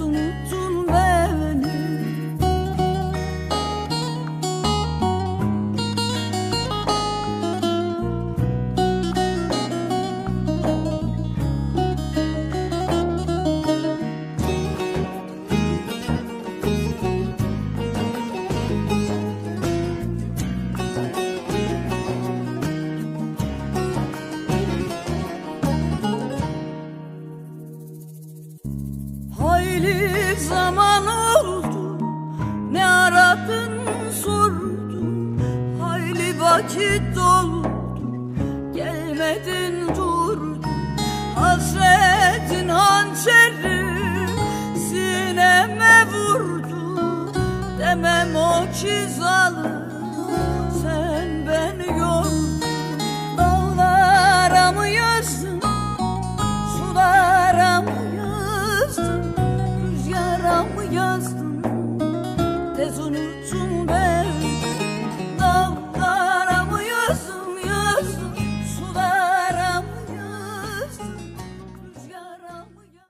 um zaman oldu Ne aradın sordum Hayli vakit doldu Gelmedin durdun. Hasretin hançeri Sineme vurdu. Demem o ki zalim gözlü